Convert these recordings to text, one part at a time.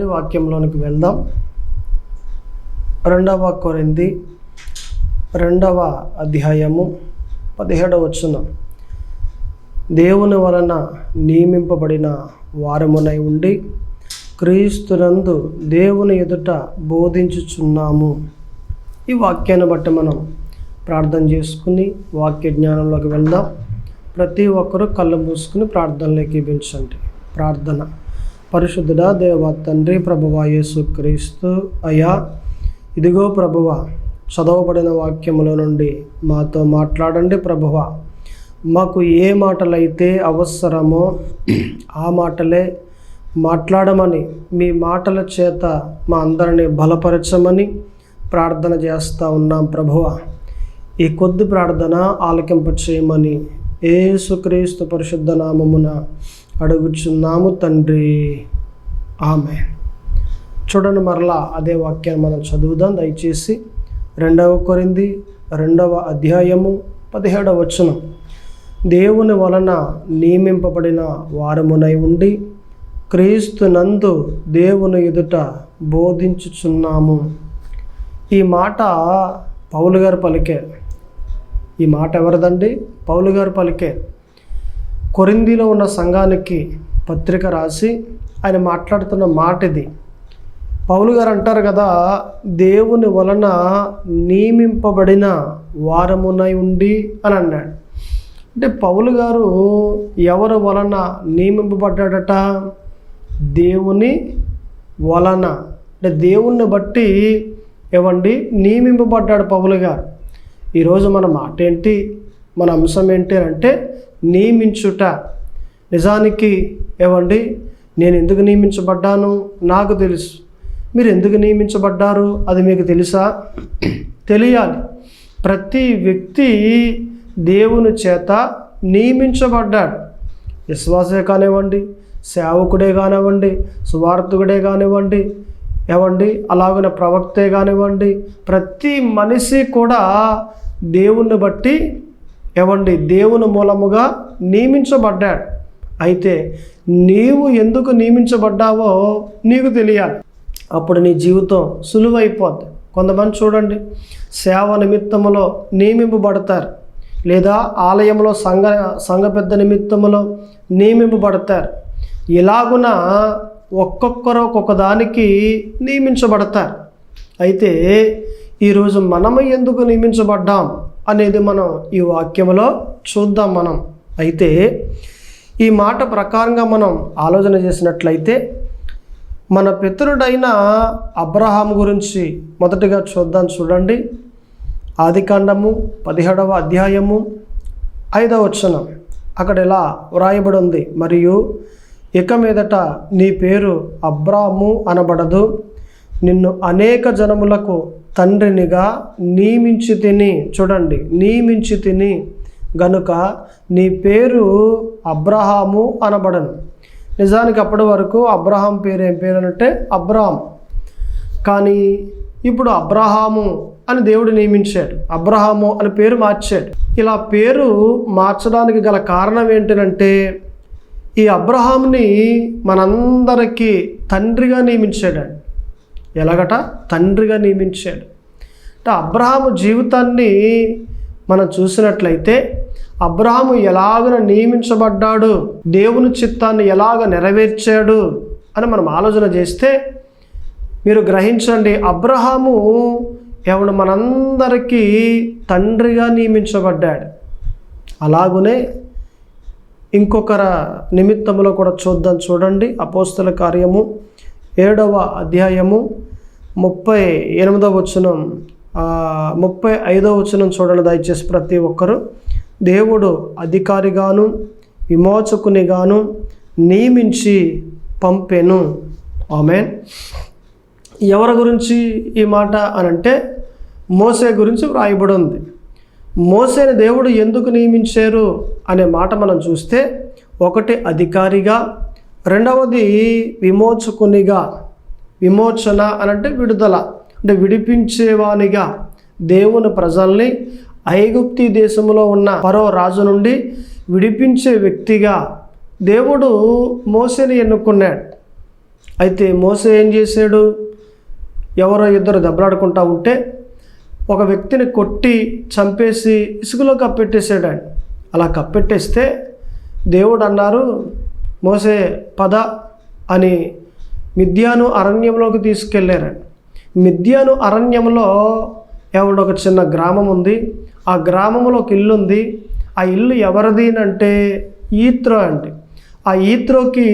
పదండి వాక్యంలోనికి వెళ్దాం. రెండవ కొరింది రెండవ అధ్యాయము పదిహేడవ వచ్చున దేవుని వలన నియమింపబడిన వారమునై ఉండి క్రీస్తునందు దేవుని ఎదుట బోధించుచున్నాము. ఈ వాక్యాన్ని బట్టి మనం ప్రార్థన చేసుకుని వాక్య జ్ఞానంలోకి వెళ్దాం. ప్రతి ఒక్కరూ కళ్ళు మూసుకుని ప్రార్థనలోకి పెంచండి ప్రార్థన. పరిశుద్ధుడా దేవ తండ్రి ప్రభువా యేసు క్రీస్తు. అయ్యా ఇదిగో ప్రభువ చదవబడిన వాక్యముల నుండి మాతో మాట్లాడండి ప్రభువ. మాకు ఏ మాటలైతే అవసరమో ఆ మాటలే మాట్లాడమని మీ మాటల చేత మా అందరిని బలపరచమని ప్రార్థన చేస్తూ ఉన్నాం ప్రభువ. ఈ కొద్ది ప్రార్థన ఆలకింప చేయమని ఏసుక్రీస్తు పరిశుద్ధ నామమున అడుగుచున్నాము తండ్రి. ఆమె చూడండి మరలా అదే వాక్యాన్ని మనం చదువుదాం. దయచేసి రెండవ కొరింది రెండవ అధ్యాయము పదిహేడవ వచనం. దేవుని వలన నియమింపబడిన వారమునై ఉండి క్రీస్తునందు దేవుని ఎదుట బోధించుచున్నాము. ఈ మాట పౌలు గారు పలికే. ఈ మాట ఎవరిదండి? పౌలు గారు పలికే. కొరిందిలో ఉన్న సంఘానికి పత్రిక రాసి ఆయన మాట్లాడుతున్న మాట ఇది పౌలు గారు అంటారు కదా దేవుని వలన నియమింపబడిన వారమునై ఉండి అని అన్నాడు. అంటే పౌలు గారు ఎవరి వలన నియమింపబడ్డాడట? దేవుని వలన. అంటే దేవుణ్ణి బట్టి ఇవ్వండి నియమింపబడ్డాడు పౌలు గారు. ఈరోజు మన మాట ఏంటి మన అంశం ఏంటి అంటే నియమించుట. నిజానికి ఏవండి నేను ఎందుకు నియమించబడ్డాను? నాకు తెలుసు. మీరు ఎందుకు నియమించబడ్డారు? అది మీకు తెలుసా? తెలియాలి. ప్రతి వ్యక్తి దేవుని చేత నియమించబడ్డాడు. విశ్వాసే కానివ్వండి సేవకుడే కానివ్వండి సువార్థకుడే కానివ్వండి ఏవండి అలాగనే ప్రవక్తే కానివ్వండి ప్రతి మనిషి కూడా దేవుణ్ణి బట్టి ఎవండి దేవుని మూలముగా నియమించబడ్డాడు. అయితే నీవు ఎందుకు నియమించబడ్డావో నీకు తెలియాలి. అప్పుడు నీ జీవితం సులువైపోద్ది. కొంతమంది చూడండి సేవ నిమిత్తములో నియమింపబడతారు. లేదా ఆలయంలో సంఘ సంఘ పెద్ద నిమిత్తములో నియమింపబడతారు. ఇలాగున ఒక్కొక్కరు ఒక్కొక్క దానికి నియమించబడతారు. అయితే ఈరోజు మనము ఎందుకు నియమించబడ్డాం? అనేది మనం ఈ వాక్యంలో చూద్దాం మనం. అయితే ఈ మాట ప్రకారంగా మనం ఆలోచన చేసినట్లయితే మన పితరుడైన అబ్రహాం గురించి మొదటిగా చూద్దాం చూడండి. ఆదికాండము పదిహేడవ అధ్యాయము ఐదవ వచనం. అక్కడ ఇలా వ్రాయబడి ఉంది మరియు ఇక మీదట నీ పేరు అబ్రాము అనబడదు. నిన్ను అనేక జనములకు తండ్రినిగా నియమించి తిని చూడండి నియమించి తిని గనుక నీ పేరు అబ్రహాము అనబడను. నిజానికి అప్పటి వరకు అబ్రహాం పేరు ఏం పేరు అంటే అబ్రహాం. కానీ ఇప్పుడు అబ్రహాము అని దేవుడు నియమించాడు. అబ్రహాము అని పేరు మార్చాడు. ఇలా పేరు మార్చడానికి గల కారణం ఏంటంటే ఈ అబ్రహాంని మనందరికీ తండ్రిగా నియమించాడు ఎలాగట? తండ్రిగా నియమించాడు. అంటే అబ్రహాము జీవితాన్ని మనం చూసినట్లయితే అబ్రహాము ఎలాగన నియమించబడ్డాడు? దేవుని చిత్తాన్ని ఎలాగ నెరవేర్చాడు? అని మనం ఆలోచన చేస్తే మీరు గ్రహించండి అబ్రహాము ఎవడు మనందరికీ తండ్రిగా నియమించబడ్డాడు. అలాగునే ఇంకొకర నిమిత్తములో కూడా చూద్దాం చూడండి అపోస్తుల కార్యము ఏడవ అధ్యాయము ముప్పై ఎనిమిదవ వచనం. ముప్పై ఐదవ వచనం చూడండి దయచేసి ప్రతి ఒక్కరు. దేవుడు అధికారిగాను విమోచకునిగాను నియమించి పంపెను. ఆమె ఎవరి గురించి ఈ మాట అని అంటే మోసే గురించి వ్రాయబడి ఉంది మోసేని దేవుడు ఎందుకు నియమించారు అనే మాట మనం చూస్తే ఒకటి అధికారిగా రెండవది విమోచకునిగా విమోచన అని అంటే విడుదల అంటే విడిపించేవానిగా. దేవుని ప్రజల్ని ఐగుప్తి దేశంలో ఉన్న పరో రాజు నుండి విడిపించే వ్యక్తిగా దేవుడు మోసేని ఎన్నుకున్నాడు. అయితే మోసే ఏం చేశాడు? ఎవరో ఇద్దరు దెబ్బలాడుకుంటా ఉంటే ఒక వ్యక్తిని కొట్టి చంపేసి ఇసుకలో కప్పెట్టేశాడు. ఆయన అలా కప్పెట్టేస్తే దేవుడు అన్నారు మోసే పద అని మిథ్యాను అరణ్యంలోకి తీసుకెళ్ళారు మిథ్యాను అరణ్యంలో ఎవడు ఒక చిన్న గ్రామం ఉంది. ఆ గ్రామంలో ఒక ఇల్లు ఉంది. ఆ ఇల్లు ఎవరిది అంటే ఈత్రో అండి. ఆ ఈత్రోకి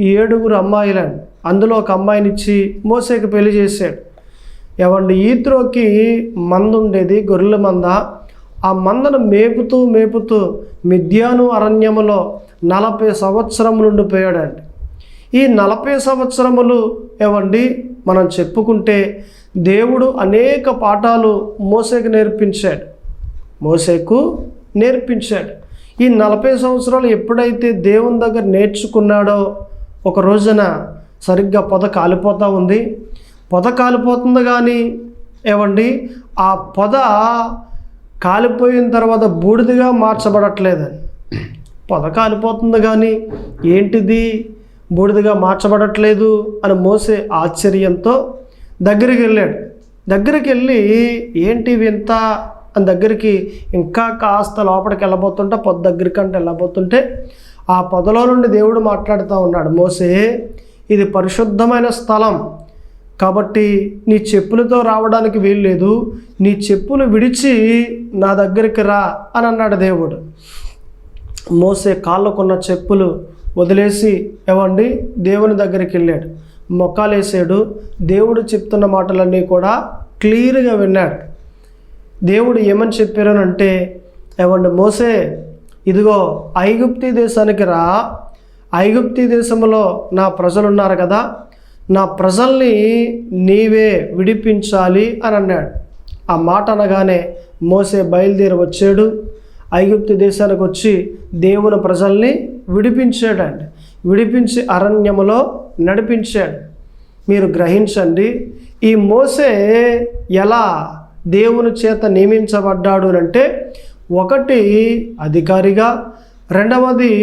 ఏడుగురు అమ్మాయిలండి. అందులో ఒక అమ్మాయినిచ్చి మోసేకి పెళ్ళి చేశాడు. ఎవండి ఈత్రోకి మంద ఉండేది గొర్రెల మంద. ఆ మందను మేపుతూ మేపుతూ మిథ్యాను అరణ్యములో నలభై సంవత్సరములు ఉండిపోయాడండి ఈ నలభై సంవత్సరములు ఏవండి? మనం చెప్పుకుంటే దేవుడు అనేక పాఠాలు మోసేకు నేర్పించాడు. మోసేకు నేర్పించాడు. ఈ నలభై సంవత్సరాలు ఎప్పుడైతే దేవుని దగ్గర నేర్చుకున్నాడో ఒక రోజున సరిగ్గా పొద కాలిపోతూ ఉంది. పొద కాలిపోతుంది కానీ ఏమండి ఆ పొద కాలిపోయిన తర్వాత బూడిదగా మార్చబడట్లేదని పొద కాలిపోతుంది కానీ ఏంటిది? బూడిదగా మార్చబడట్లేదు అని మోసే ఆశ్చర్యంతో దగ్గరికి వెళ్ళాడు. దగ్గరికి వెళ్ళి ఏంటి వింత అని దగ్గరికి ఇంకా కాస్త లోపలికి వెళ్ళబోతుంటే పొద్దు దగ్గరికి అంటే వెళ్ళబోతుంటే ఆ పొదలో నుండి దేవుడు మాట్లాడుతూ ఉన్నాడు. మోసే ఇది పరిశుద్ధమైన స్థలం. కాబట్టి నీ చెప్పులతో రావడానికి వీల్లేదు నీ చెప్పులు విడిచి నా దగ్గరికి రా అని అన్నాడు దేవుడు. మోసే కాళ్ళకున్న చెప్పులు వదిలేసి ఏవండి? దేవుని దగ్గరికి వెళ్ళాడు. మొక్కాలేసాడు దేవుడు చెప్తున్న మాటలన్నీ కూడా క్లియర్గా విన్నాడు. దేవుడు ఏమని చెప్పారనంటే ఏమండి మోసే ఇదిగో ఐగుప్తి దేశానికి రా. ఐగుప్తి దేశంలో నా ప్రజలు ఉన్నారు కదా. నా ప్రజల్ని నీవే విడిపించాలి అని అన్నాడు. ఆ మాట అనగానే మోసే బయలుదేరి వచ్చాడు ఐగుప్తు దేశానికి వచ్చి దేవుని ప్రజల్ని విడిపించాడండి విడిపించి అరణ్యములో నడిపించాడు. మీరు గ్రహించండి ఈ మోసే ఎలా దేవుని చేత నియమించబడ్డాడు అంటే ఒకటి అధికారిగా రెండవది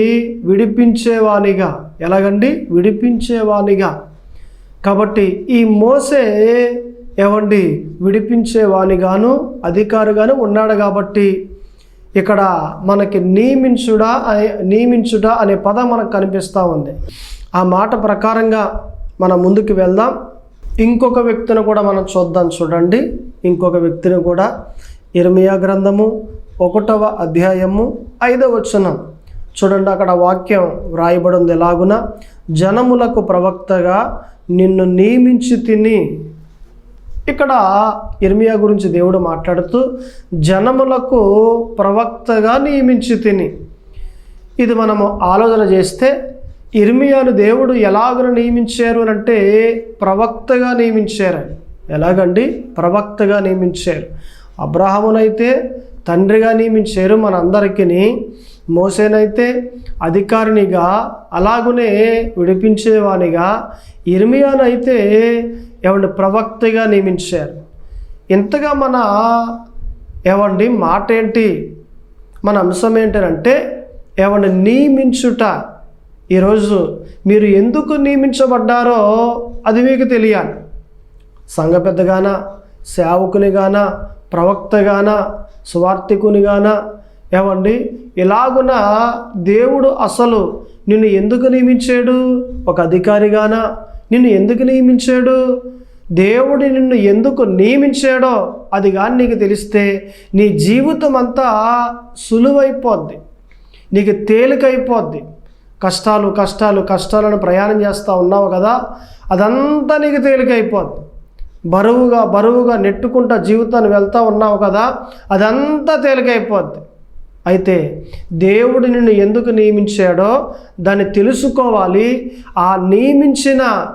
విడిపించేవానిగా. ఎలాగండి? విడిపించేవానిగా. కాబట్టి ఈ మోసే ఏమండి విడిపించేవానిగాను అధికారిగాను ఉన్నాడు కాబట్టి ఇక్కడ మనకి నియమించుడా అనే నియమించుట అనే పదం మనకు కనిపిస్తూ ఉంది. ఆ మాట ప్రకారంగా మనం ముందుకు వెళ్దాం. ఇంకొక వ్యక్తిని కూడా మనం చూద్దాం చూడండి. ఇంకొక వ్యక్తిని కూడా ఇర్మియా గ్రంథము ఒకటవ అధ్యాయము ఐదవ వచనం. చూడండి అక్కడ వాక్యం వ్రాయబడి ఉంది ఎలాగున? జనములకు ప్రవక్తగా నిన్ను నియమించి తిని ఇక్కడ ఇర్మియా గురించి దేవుడు మాట్లాడుతూ జనములకు ప్రవక్తగా నియమించి తిని. ఇది మనము ఆలోచన చేస్తే ఇర్మియాను దేవుడు ఎలాగను నియమించారు అని అంటే ప్రవక్తగా నియమించారు. ఎలాగండి? ప్రవక్తగా నియమించారు. అబ్రహామునైతే తండ్రిగా నియమించారు మనందరికీ మోసేనైతే అధికారినిగా అలాగునే విడిపించేవానిగా ఇర్మియానైతే ఏమండి ప్రవక్తగా నియమించారు. ఇంతగా మన ఏమండి మాట ఏంటి మన అంశం ఏంటంటే ఏమండి నియమించుట. ఈరోజు మీరు ఎందుకు నియమించబడ్డారో అది మీకు తెలియాలి. సంఘ పెద్దగానా సేవకునిగానా ప్రవక్తగానా సువార్థికునిగానా ఏమండి? ఇలాగున దేవుడు అసలు నిన్ను ఎందుకు నియమించాడు? ఒక అధికారిగానా? నిన్ను ఎందుకు నియమించాడు? దేవుడు నిన్ను ఎందుకు నియమించాడో అది కానీ నీకు తెలిస్తే నీ జీవితం అంతా సులువైపోద్ది. నీకు తేలికైపోద్ది. కష్టాలు కష్టాలు కష్టాలను ప్రయాణం చేస్తూ ఉన్నావు కదా అదంతా నీకు తేలికైపోద్ది. బరువుగా బరువుగా నెట్టుకుంటా జీవితాన్ని వెళ్తూ ఉన్నావు కదా అదంతా తేలికైపోద్ది. అయితే దేవుడు నిన్ను ఎందుకు నియమించాడో దాన్ని తెలుసుకోవాలి. ఆ నియమించిన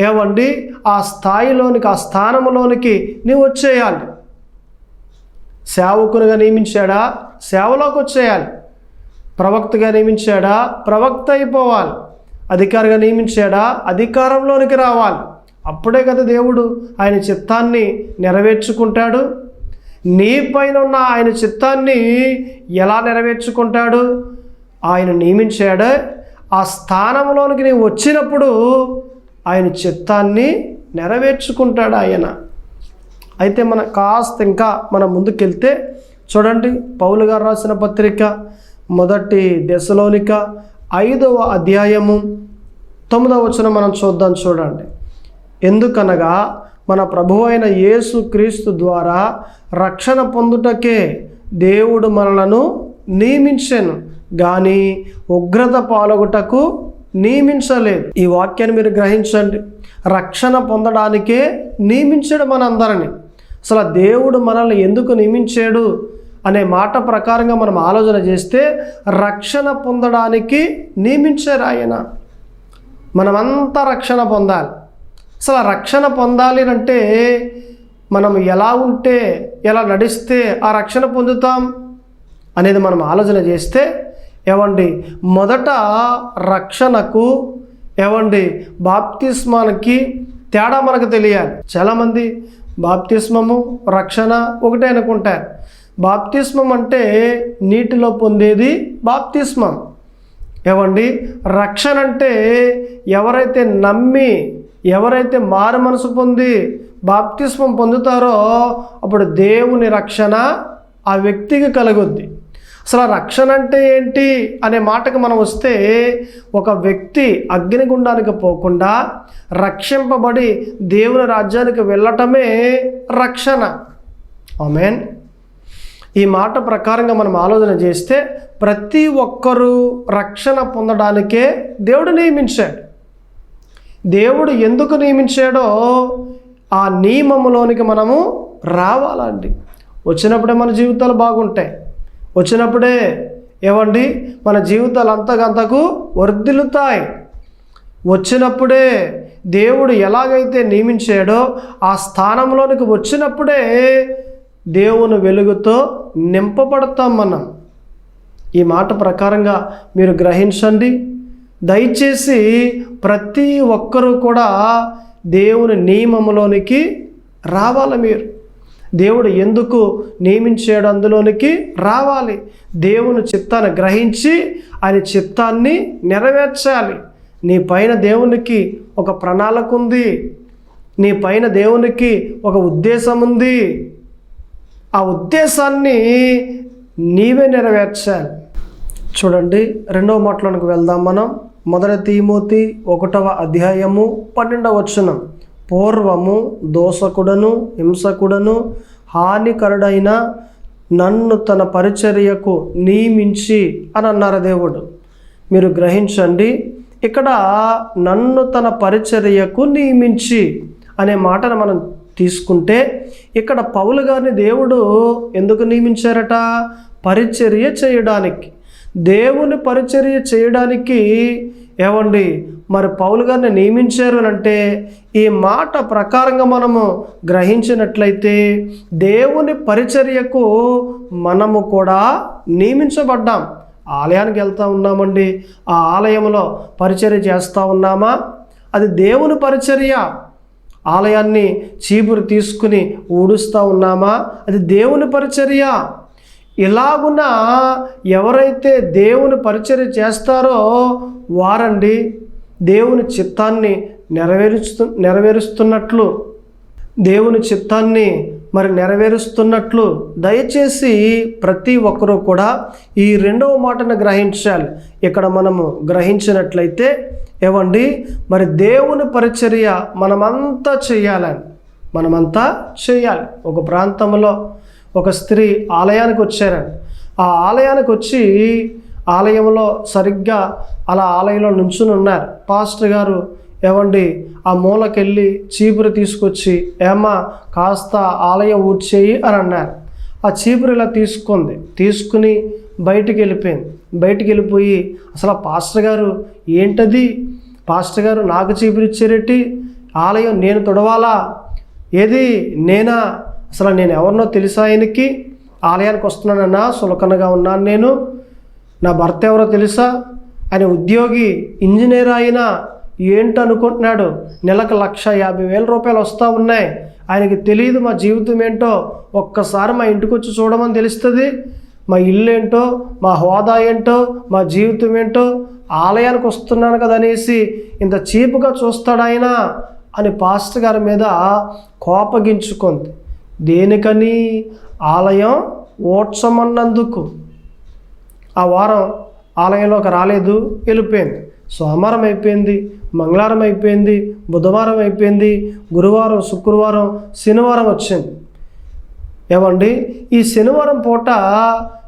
ఏమండి? ఆ స్థాయిలోనికి ఆ స్థానంలోనికి నువ్వు వచ్చేయాలి. సేవకునిగా నియమించాడా? సేవలోకి వచ్చేయాలి. ప్రవక్తగా నియమించాడా? ప్రవక్త అయిపోవాలి. అధికారిగా నియమించాడా? అధికారంలోనికి రావాలి. అప్పుడే కదా దేవుడు ఆయన చిత్తాన్ని నెరవేర్చుకుంటాడు. నీ పైన ఉన్న ఆయన చిత్తాన్ని ఎలా నెరవేర్చుకుంటాడు? ఆయన నియమించాడు. ఆ స్థానంలోనికి నీవు వచ్చినప్పుడు ఆయన చిత్తాన్ని నెరవేర్చుకుంటాడు ఆయన. అయితే మన కాస్త ఇంకా మనం ముందుకెళ్తే చూడండి పౌలు గారు రాసిన పత్రిక మొదటి దశలోనిక ఐదవ అధ్యాయము తొమ్మిదవ వచనం మనం చూద్దాం చూడండి. ఎందుకనగా మన ప్రభు అయిన యేసు క్రీస్తు ద్వారా రక్షణ పొందుటకే దేవుడు మనలను నియమించాను. కానీ ఉగ్రత పాలగుటకు నియమించలేదు. ఈ వాక్యాన్ని మీరు గ్రహించండి. రక్షణ పొందడానికే నియమించాడు మనందరిని. అసలు దేవుడు మనల్ని ఎందుకు నియమించాడు అనే మాట ప్రకారంగా మనం ఆలోచన చేస్తే రక్షణ పొందడానికి నియమించారు ఆయన. మనమంతా రక్షణ పొందాలి. అసలు రక్షణ పొందాలి అంటే మనం ఎలా ఉంటే ఎలా నడిస్తే ఆ రక్షణ పొందుతాం అనేది మనం ఆలోచన చేస్తే ఏవండి మొదట రక్షణకు ఏవండి బాప్తిస్మానికి తేడా మనకు తెలియాలి. చాలామంది బాప్తిస్మము రక్షణ ఒకటే అనుకుంటారు. బాప్తిస్మం అంటే నీటిలో పొందేది బాప్తిస్మం. ఏవండి రక్షణ అంటే ఎవరైతే నమ్మి ఎవరైతే మారు మనసు పొంది బాప్తిస్మం పొందుతారో అప్పుడు దేవుని రక్షణ ఆ వ్యక్తికి కలుగుద్ది. అసలు ఆ రక్షణ అంటే ఏంటి అనే మాటకు మనం వస్తే ఒక వ్యక్తి అగ్నిగుండానికి పోకుండా రక్షింపబడి దేవుని రాజ్యానికి వెళ్ళటమే రక్షణ. ఆమెన్. ఈ మాట ప్రకారంగా మనం ఆలోచన చేస్తే ప్రతి ఒక్కరూ రక్షణ పొందడానికే దేవుడు నియమించాడు. దేవుడు ఎందుకు నియమించాడో ఆ నియమములోనికి మనము రావాలండి. వచ్చినప్పుడే మన జీవితాలు బాగుంటాయి. వచ్చినప్పుడే ఏమండి? మన జీవితాలు అంతకంతకు వర్ధిల్లుతాయి. వచ్చినప్పుడే దేవుడు ఎలాగైతే నియమించాడో ఆ స్థానంలోనికి వచ్చినప్పుడే దేవుని వెలుగుతో నింపబడతాం మనం. ఈ మాట ప్రకారంగా మీరు గ్రహించండి. దయచేసి ప్రతి ఒక్కరూ కూడా దేవుని నియమంలోనికి రావాలి మీరు. దేవుడు ఎందుకు నియమించాడు అందులోనికి? రావాలి. దేవుని చిత్తాన్ని గ్రహించి ఆయన చిత్తాన్ని నెరవేర్చాలి. నీ పైన దేవునికి ఒక ప్రణాళిక ఉంది. నీ పైన దేవునికి ఒక ఉద్దేశం ఉంది. ఆ ఉద్దేశాన్ని నీవే నెరవేర్చాలి. చూడండి రెండవ మాటలోనికి వెళ్దాం మనం. మొదటి తీమోతి ఒకటవ అధ్యాయము పన్నెండవ వచనం. పూర్వము దోషకుడను హింసకుడను హానికరుడైన నన్ను తన పరిచర్యకు నియమించి అని అన్నారు దేవుడు. మీరు గ్రహించండి ఇక్కడ నన్ను తన పరిచర్యకు నియమించి అనే మాటను మనం తీసుకుంటే ఇక్కడ పౌలు గారిని దేవుడు ఎందుకు నియమించారట? పరిచర్య చేయడానికి. దేవుని పరిచర్య చేయడానికి ఏమండి? మరి పౌలు గారిని నియమించారు అని అంటే ఈ మాట ప్రకారంగా మనము గ్రహించినట్లయితే దేవుని పరిచర్యకు మనము కూడా నియమించబడ్డాం. ఆలయానికి వెళ్తూ ఉన్నామండి. ఆ ఆలయంలో పరిచర్య చేస్తూ ఉన్నామా? అది దేవుని పరిచర్య. ఆలయాన్ని చీపురు తీసుకుని ఊడుస్తూ ఉన్నామా? అది దేవుని పరిచర్య. ఇలాగున ఎవరైతే దేవుని పరిచర్య చేస్తారో వారండి దేవుని చిత్తాన్ని నెరవేరుస్తు నెరవేరుస్తున్నట్లు. దేవుని చిత్తాన్ని మరి నెరవేరుస్తున్నట్లు. దయచేసి ప్రతి ఒక్కరూ కూడా ఈ రెండవ మాటను గ్రహించాలి. ఇక్కడ మనము గ్రహించినట్లయితే ఏవండి? మరి దేవుని పరిచర్య మనమంతా చేయాలని. మనమంతా చేయాలి. ఒక ప్రాంతంలో ఒక స్త్రీ ఆలయానికి వచ్చారండి ఆ ఆలయానికి వచ్చి ఆలయంలో సరిగ్గా అలా ఆలయంలో నుంచుని ఉన్నారు. పాస్టర్ గారు ఏమండి ఆ మూలకెళ్ళి చీపురు తీసుకొచ్చి ఏమా కాస్త ఆలయం ఊడ్చేయి అని అన్నారు. ఆ చీపురు ఇలా తీసుకుంది. తీసుకుని బయటికి వెళ్ళిపోయింది. బయటికి వెళ్ళిపోయి అసలు ఆ పాస్టర్ గారు ఏంటది? పాస్టర్ గారు నాకు చీపురు ఇచ్చారేటి? ఆలయం నేను తొడవాలా? ఏది? నేనా? అసలు నేను ఎవరినో తెలుసా ఆయనకి? ఆలయానికి వస్తున్నానన్నా సులకనగా ఉన్నాను నేను. నా భర్త ఎవరో తెలుసా? ఆయన ఉద్యోగి ఇంజనీర్ అయినా ఏంటనుకుంటున్నాడు నెలకు లక్ష యాభై వేల రూపాయలు వస్తూ ఉన్నాయి. ఆయనకి తెలియదు మా జీవితం ఏంటో. ఒక్కసారి మా ఇంటికి వచ్చి చూడమని తెలుస్తుంది. మా ఇల్లు ఏంటో మా హోదా ఏంటో మా జీవితం ఏంటో. ఆలయానికి వస్తున్నాను కదా అనేసి ఇంత చీపుగా చూస్తాడు ఆయన అని పాస్టర్ గారి మీద కోపగించుకుంది. దేనికని ఆలయం ఓడ్చమన్నందుకు ఆ వారం ఆలయంలోకి రాలేదు వెళ్ళిపోయింది. సోమవారం అయిపోయింది మంగళవారం అయిపోయింది బుధవారం అయిపోయింది గురువారం శుక్రవారం శనివారం వచ్చింది. ఏమండి? ఈ శనివారం పూట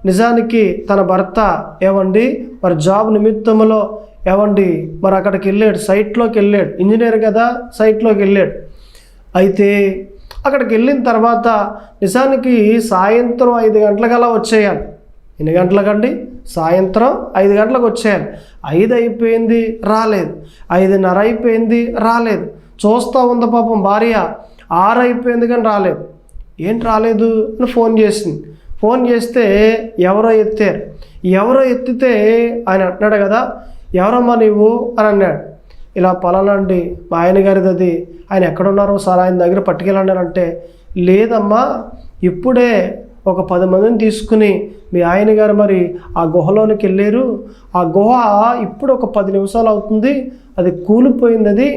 నిజానికి తన భర్త ఏమండి? మరి జాబ్ నిమిత్తములో ఏమండి? మరి అక్కడికి వెళ్ళాడు సైట్లోకి వెళ్ళాడు. ఇంజనీర్ కదా సైట్లోకి వెళ్ళాడు. అయితే అక్కడికి వెళ్ళిన తర్వాత నిజానికి సాయంత్రం ఐదు గంటలకల్లా వచ్చేయాలి. ఎన్ని గంటలకండి? సాయంత్రం ఐదు గంటలకు వచ్చేయాలి. ఐదు అయిపోయింది రాలేదు. ఐదున్నర అయిపోయింది రాలేదు. చూస్తూ ఉంది పాపం భార్య. ఆరు అయిపోయింది కానీ రాలేదు. ఏంటి రాలేదు అని ఫోన్ చేసింది. ఫోన్ చేస్తే ఎవరో ఎత్తారు. ఎవరో ఎత్తితే ఆయన అంటున్నాడు కదా ఎవరమ్మా నీవు? అని అన్నాడు. ఇలా పలానండి మా ఆయన గారిది అది ఆయన ఎక్కడున్నారో సార్ ఆయన దగ్గర పట్టుకెళ్ళండి లేదమ్మా ఇప్పుడే ఒక పది మందిని తీసుకుని మీ ఆయన గారు మరి ఆ గుహలోనికి వెళ్ళారు. ఆ గుహ ఇప్పుడు ఒక పది నిమిషాలు అవుతుంది. అది కూలిపోయింది అది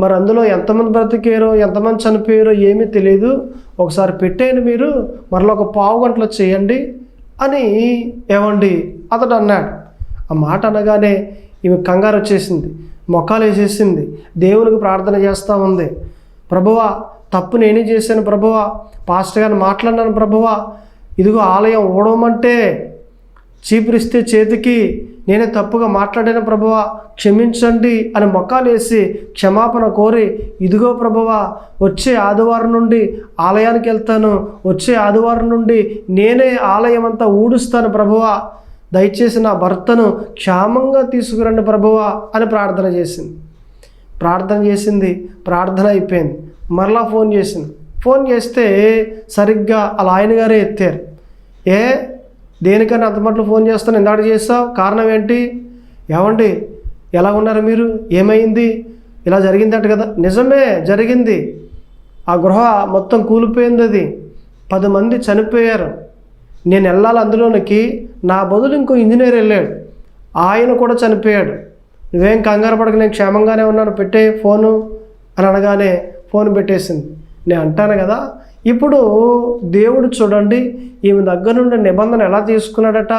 మరి అందులో ఎంతమంది బ్రతికారో ఎంతమంది చనిపోయారో ఏమీ తెలియదు ఒకసారి పెట్టేయండి మీరు మరలా ఒక పావు గంటలో చేయండి అని ఏమండి అతడు అన్నాడు. ఆ మాట అనగానే ఈమె కంగారు వచ్చేసింది. మొక్కలు వేసేసింది. దేవునికి ప్రార్థన చేస్తూ ఉంది. ప్రభువా తప్పు నేనే చేశాను ప్రభువా. పాస్టర్ గారిని మాట్లాడినాను ప్రభువా. ఇదిగో ఆలయం ఓడమంటే చీపురిస్తే చేతికి నేనే తప్పుగా మాట్లాడాను ప్రభువా. క్షమించండి అని మొక్కాలేసి క్షమాపణ కోరి ఇదిగో ప్రభువా వచ్చే ఆదివారం నుండి ఆలయానికి వెళ్తాను. వచ్చే ఆదివారం నుండి నేనే ఆలయం అంతా ఊడుస్తాను ప్రభువా. దయచేసి నా భర్తను క్షేమంగా తీసుకురండి ప్రభువా అని ప్రార్థన చేసింది. ప్రార్థన చేసింది ప్రార్థన అయిపోయింది. మరలా ఫోన్ చేసింది. ఫోన్ చేస్తే సరిగ్గా అలా ఆయన గారే ఎత్తారు. ఏ దేనికన్నా అంత మట్లు ఫోన్ చేస్తాను ఇందాక చేస్తావు కారణం ఏంటి? ఏమండి ఎలా ఉన్నారు మీరు? ఏమైంది? ఇలా జరిగిందట కదా. నిజమే జరిగింది. ఆ గృహ మొత్తం కూలిపోయింది అది. పది మంది చనిపోయారు. నేను వెళ్ళాలి అందులోనికి నా బదులు ఇంకో ఇంజనీర్ వెళ్ళాడు. ఆయన కూడా చనిపోయాడు. నువ్వేం కంగారు పడక నేను క్షేమంగానే ఉన్నాను పెట్టే ఫోను అని అనగానే ఫోన్ పెట్టేసింది. నేను అంటాను కదా ఇప్పుడు దేవుడు చూడండి ఈమె దగ్గర నుండి నిబంధన ఎలా తీసుకున్నాడట?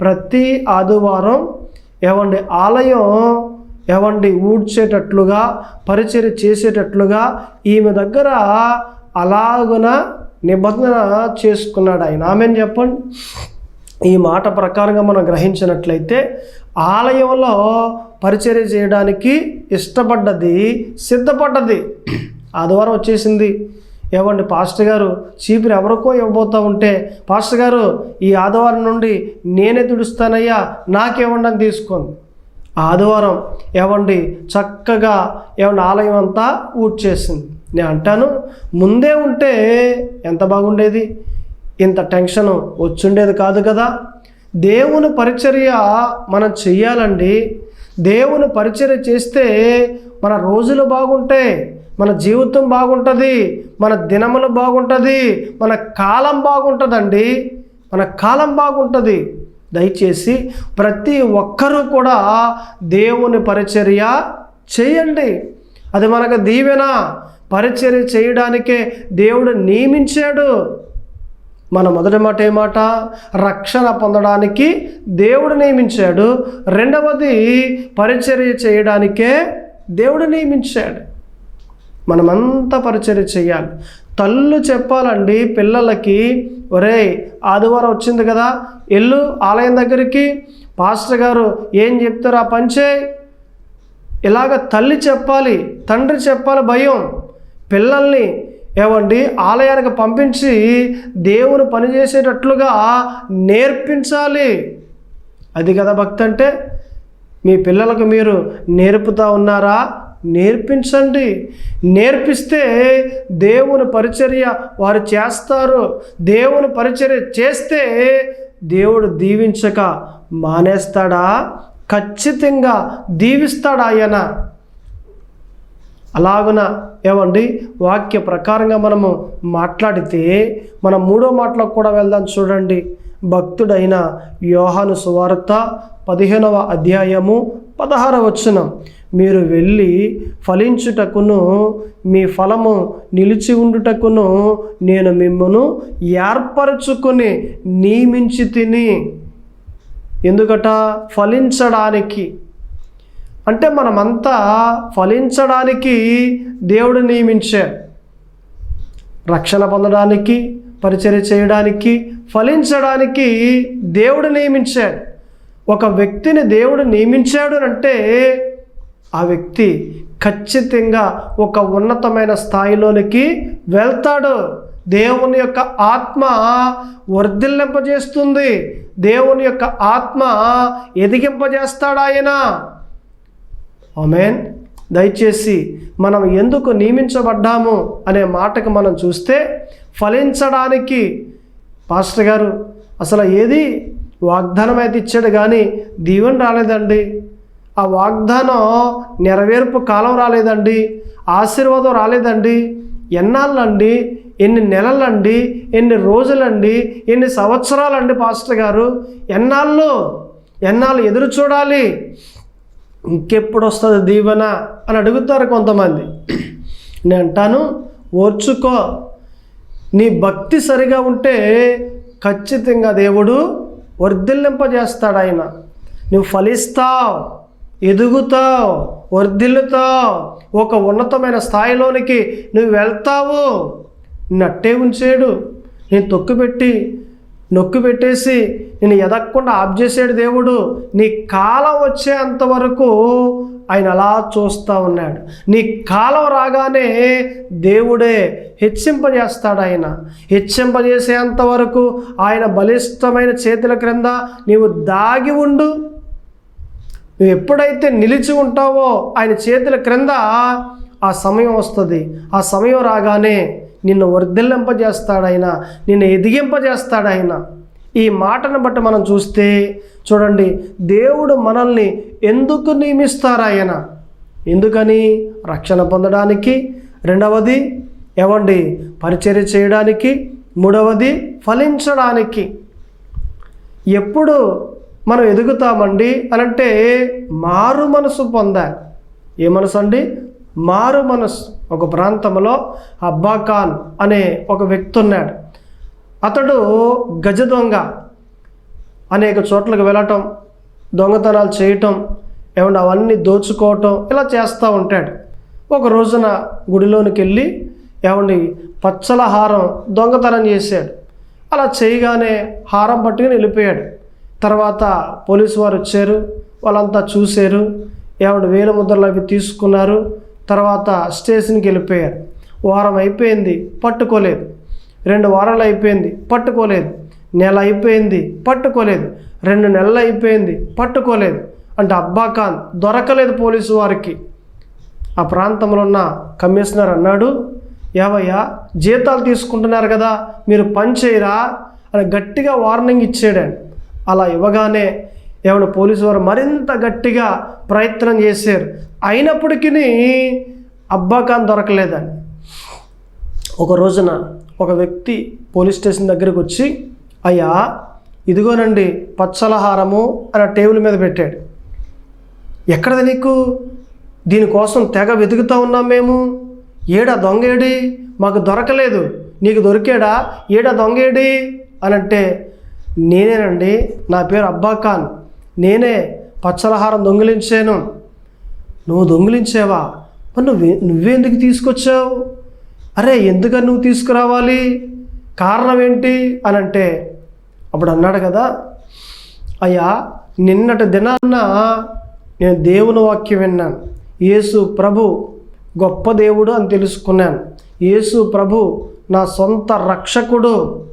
ప్రతి ఆదివారం ఏమండి ఆలయం ఏమండి ఊడ్చేటట్లుగా పరిచయం చేసేటట్లుగా ఈమె దగ్గర అలాగున నిబంధన చేసుకున్నాడు ఆయన. ఆమెను చెప్పండి. ఈ మాట ప్రకారంగా మనం గ్రహించినట్లయితే ఆలయంలో పరిచర్య చేయడానికి ఇష్టపడ్డది సిద్ధపడ్డది. ఆదివారం వచ్చేసింది. ఏమండి పాస్టర్ గారు? చీపురు ఎవరికో ఇవ్వబోతూ ఉంటే పాస్టర్ గారు ఈ ఆదివారం నుండి నేనే తుడుస్తానయ్యా నాకేమండి అని ఆదివారం ఏమండి చక్కగా ఏమన్నా ఆలయం అంతా ఊడ్చేసింది. నేను అంటాను ముందే ఉంటే ఎంత బాగుండేది? ఇంత టెన్షన్ వచ్చుండేది కాదు కదా. దేవుని పరిచర్య మనం చెయ్యాలండి. దేవుని పరిచర్య చేస్తే మన రోజులు బాగుంటాయి మన జీవితం బాగుంటుంది మన దినములు బాగుంటుంది మన కాలం బాగుంటుందండి. మన కాలం బాగుంటుంది. దయచేసి ప్రతి ఒక్కరూ కూడా దేవుని పరిచర్య చేయండి. అది మనకు దీవెన. పరిచర్య చేయడానికే దేవుడు నియమించాడు. మన మొదటి మాట ఏమాట రక్షణ పొందడానికి దేవుడు నియమించాడు. రెండవది పరిచర్య చేయడానికే దేవుడు నియమించాడు. మనమంతా పరిచర్య చేయాలి. తల్లు చెప్పాలండి పిల్లలకి ఒరే ఆదివారం వచ్చింది కదా ఎల్లు ఆలయం దగ్గరికి పాస్టర్ గారు ఏం చెప్తారు ఆ పంచే ఇలాగ తల్లి చెప్పాలి తండ్రి చెప్పాలి భయం. పిల్లల్ని ఏమండి ఆలయానికి పంపించి దేవుని పనిచేసేటట్లుగా నేర్పించాలి. అది కదా భక్తి అంటే? మీ పిల్లలకు మీరు నేర్పుతా ఉన్నారా? నేర్పించండి. నేర్పిస్తే దేవుని పరిచర్య వారు చేస్తారు. దేవుని పరిచర్య చేస్తే దేవుడు దీవించక మానేస్తాడా? ఖచ్చితంగా దీవిస్తాడా ఆయన? అలాగున ఏమండి? వాక్య ప్రకారంగా మనము మాట్లాడితే మనం మూడో మాటలకు కూడా వెళ్దాం చూడండి. భక్తుడైన యోహాను సువార్త పదిహేనవ అధ్యాయము పదహార వచనం. మీరు వెళ్ళి ఫలించుటకును మీ ఫలము నిలిచి ఉండుటకును నేను మిమ్మను ఏర్పరచుకుని నియమించి తిని. ఎందుకట? ఫలించడానికి. అంటే మనమంతా ఫలించడానికి దేవుడు నియమించారు రక్షణ పొందడానికి పరిచర్య చేయడానికి ఫలించడానికి దేవుడు నియమించాడు ఒక వ్యక్తిని దేవుడు నియమించాడు అంటే ఆ వ్యక్తి ఖచ్చితంగా ఒక ఉన్నతమైన స్థాయిలోనికి వెళ్తాడు. దేవుని యొక్క ఆత్మ వర్ధిల్లింపజేస్తుంది. దేవుని యొక్క ఆత్మ ఎదిగింపజేస్తాడు ఆయన. ఆమెన్. దయచేసి మనం ఎందుకు నియమించబడ్డాము అనే మాటకు మనం చూస్తే ఫలించడానికి పాస్టర్ గారు అసలు ఏది వాగ్దానం అయితే ఇచ్చాడు కానీ దీవెన రాలేదండి. ఆ వాగ్దానం నెరవేర్పు కాలం రాలేదండి. ఆశీర్వాదం రాలేదండి. ఎన్నాళ్ళండి? ఎన్ని నెలలండి? ఎన్ని రోజులండి? ఎన్ని సంవత్సరాలండి పాస్టర్ గారు? ఎన్నాళ్ళు? ఎన్నాళ్ళు ఎదురు చూడాలి? ఇంకెప్పుడు వస్తుంది దీవెన అని అడుగుతారు కొంతమంది. నేను అంటాను ఓర్చుకో. నీ భక్తి సరిగా ఉంటే ఖచ్చితంగా దేవుడు వర్ధిల్లింపజేస్తాడు ఆయన. నువ్వు ఫలిస్తావు ఎదుగుతావు వర్ధిల్లుతావు. ఒక ఉన్నతమైన స్థాయిలోనికి నువ్వు వెళ్తావు. నట్టే ఉంచేడు. నేను తొక్కుపెట్టి నొక్కి పెట్టేసి నేను ఎదగకుండా ఆప్ చేసాడు దేవుడు. నీ కాలం వచ్చేంత వరకు ఆయన అలా చూస్తూ ఉన్నాడు. నీ కాలం రాగానే దేవుడే హెచ్చింపజేస్తాడు ఆయన. హెచ్చింపజేసేంత వరకు ఆయన బలిష్టమైన చేతుల క్రింద నీవు దాగి ఉండు. నువ్వు ఎప్పుడైతే నిలిచి ఉంటావో ఆయన చేతుల క్రింద ఆ సమయం వస్తుంది. ఆ సమయం రాగానే నిన్ను వర్ధిల్లింపజేస్తాడాయన నిన్ను ఎదిగింపజేస్తాడాయన ఈ మాటను బట్టి మనం చూస్తే చూడండి దేవుడు మనల్ని ఎందుకు నియమిస్తారు ఆయన ఎందుకని? రక్షణ పొందడానికి. రెండవది ఏమండి? పరిచర్య చేయడానికి. మూడవది ఫలించడానికి. ఎప్పుడు మనం ఎదుగుతామండి? అనంటే అంటే మారు మనసు పొందాలి. ఏ మనసు అండి? మారు మనస్ ఒక ప్రాంతంలో అబ్బా ఖాన్ అనే ఒక వ్యక్తి ఉన్నాడు. అతడు గజ దొంగ. అనేక చోట్లకు వెళ్ళటం దొంగతనాలు చేయటం ఏమన్నా అవన్నీ దోచుకోవటం ఇలా చేస్తూ ఉంటాడు. ఒక రోజున గుడిలోనికి వెళ్ళి ఏమండి పచ్చల హారం దొంగతనం చేశాడు. అలా చేయగానే హారం పట్టుకుని వెళ్ళిపోయాడు. తర్వాత పోలీసు వారు వచ్చారు వాళ్ళంతా చూశారు. ఏమంటే వేల ముద్రలు అవి తీసుకున్నారు. తర్వాత స్టేషన్కి వెళ్ళిపోయారు. వారం అయిపోయింది పట్టుకోలేదు. రెండు వారాలు అయిపోయింది పట్టుకోలేదు. నెల అయిపోయింది పట్టుకోలేదు. రెండు నెలలు అయిపోయింది పట్టుకోలేదు. అంటే అబ్బా ఖాన్ దొరకలేదు పోలీసు వారికి. ఆ ప్రాంతంలో ఉన్న కమిషనర్ అన్నాడు ఏవయ్యా జీతాలు తీసుకుంటున్నారు కదా మీరు పని చేయరా? అని గట్టిగా వార్నింగ్ ఇచ్చాడండి అలా ఇవ్వగానే ఏమైనా పోలీసు వారు మరింత గట్టిగా ప్రయత్నం చేశారు. అయినప్పటికీ అబ్బాఖాన్ దొరకలేదని ఒక రోజున ఒక వ్యక్తి పోలీస్ స్టేషన్ దగ్గరికి వచ్చి అయ్యా ఇదిగోనండి పచ్చలహారము అని ఆ టేబుల్ మీద పెట్టాడు. ఎక్కడది నీకు? దీనికోసం తెగ వెతుకుతూ ఉన్నాం మేము. ఏడా దొంగేడి? మాకు దొరకలేదు. నీకు దొరికాడా? ఏడా దొంగేడి? అని అంటే నేనేనండి నా పేరు అబ్బా ఖాన్. నేనే పచ్చలహారం దొంగిలించాను. నువ్వు దొంగిలించావా? మరి నువ్వే నువ్వెందుకు తీసుకొచ్చావు? అరే ఎందుకని నువ్వు తీసుకురావాలి? కారణం ఏంటి అని అంటే అప్పుడు అన్నాడు కదా అయ్యా నిన్నటి దినాన్న నేను దేవుని వాక్యం విన్నాను. యేసు ప్రభు గొప్ప దేవుడు అని తెలుసుకున్నాను. యేసు ప్రభు నా సొంత రక్షకుడు.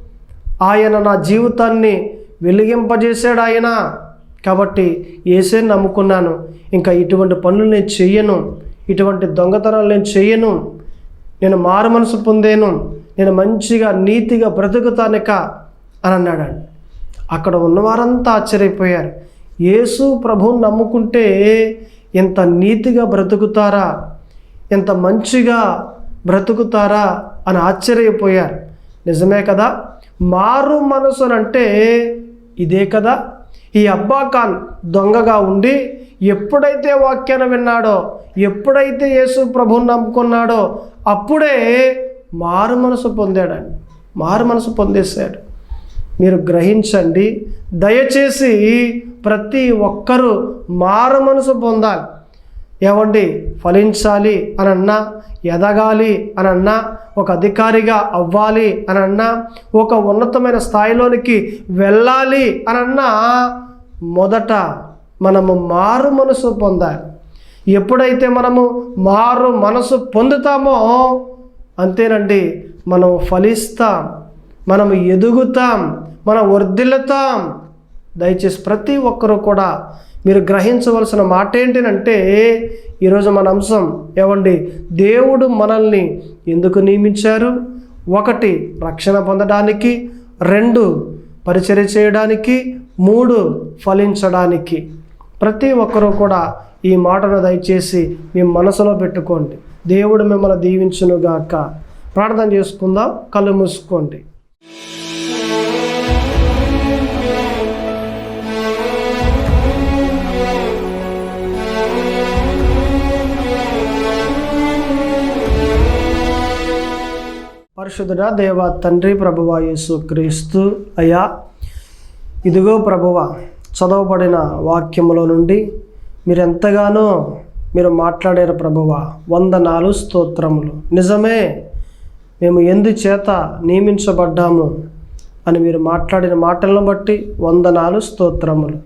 ఆయన నా జీవితాన్ని వెలిగింపజేశాడు ఆయన. కాబట్టి ఏసే నమ్ముకున్నాను. ఇంకా ఇటువంటి పనులు నేను చెయ్యను. ఇటువంటి దొంగతనాలు నేను చెయ్యను. నేను మారు మనసు పొందేను. నేను మంచిగా నీతిగా బ్రతుకుతానిక అని అన్నాడు. అక్కడ ఉన్నవారంతా ఆశ్చర్యపోయారు. యేసు ప్రభువుని నమ్ముకుంటే ఎంత నీతిగా బ్రతుకుతారా? ఎంత మంచిగా బ్రతుకుతారా? అని ఆశ్చర్యపోయారు. నిజమే కదా? మారు మనసునంటే ఇదే కదా? ఈ అబ్బా ఖాన్ దొంగగా ఉండి ఎప్పుడైతే వాక్యాన్ని విన్నాడో ఎప్పుడైతే యేసు ప్రభుని నమ్ముకున్నాడో అప్పుడే మారు మనసు పొందాడండి. మారు మనసు పొందేశాడు. మీరు గ్రహించండి. దయచేసి ప్రతి ఒక్కరూ మారు మనసు పొందాలి. ఏమండి? ఫలించాలి అని అన్నా ఎదగాలి అని అన్నా ఒక అధికారిగా అవ్వాలి అని అన్నా ఒక ఉన్నతమైన స్థాయిలోనికి వెళ్ళాలి అని అన్నా మొదట మనము మారు మనసు పొందాలి. ఎప్పుడైతే మనము మారు మనసు పొందుతామో అంతేనండి మనం ఫలిస్తాం మనం ఎదుగుతాం మనం వర్ధిల్లుతాం. దయచేసి ప్రతి ఒక్కరూ కూడా మీరు గ్రహించవలసిన మాట ఏంటంటే ఈరోజు మన అంశం ఏమండి దేవుడు మనల్ని ఎందుకు నియమించారు? ఒకటి రక్షణ పొందడానికి. రెండు పరిచర్య చేయడానికి. మూడు ఫలించడానికి. ప్రతి ఒక్కరూ కూడా ఈ మాటను దయచేసి మీ మనసులో పెట్టుకోండి. దేవుడు మిమ్మల్ని దీవించునుగాక. ప్రార్థన చేసుకుందాం కళ్ళు మూసుకోండి. పరిశుద్ధుడ దేవ తండ్రి ప్రభువ యేసు క్రీస్తు అయ్యా ఇదిగో ప్రభువ చదవబడిన వాక్యములో నుండి మీరు ఎంతగానో మీరు మాట్లాడారు ప్రభువ వందనాలు స్తోత్రములు. నిజమే మేము ఎందుచేత నియమించబడ్డాము అని మీరు మాట్లాడిన మాటలను బట్టి వందనాలు స్తోత్రములు.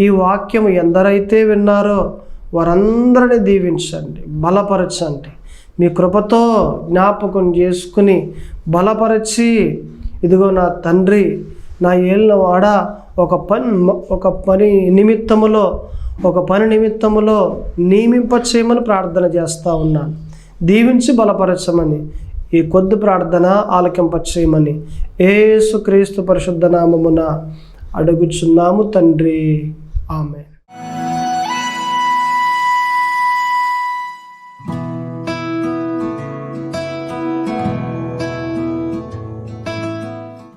ఈ వాక్యము ఎందరైతే విన్నారో వారందరిని దీవించండి బలపరచండి. మీ కృపతో జ్ఞాపకం చేసుకుని బలపరిచి ఇదిగో నా తండ్రి నా ఏళ్ళవాడ ఒక పని ఒక పని నిమిత్తములో ఒక పని నిమిత్తములో నియమింప చేయమని ప్రార్థన చేస్తూ ఉన్నాను దీవించి బలపరచమని ఈ కొద్ది ప్రార్థన ఆలకింప చేయమని ఏసుక్రీస్తు పరిశుద్ధ నామమున అడుగుచున్నాము తండ్రి. ఆమె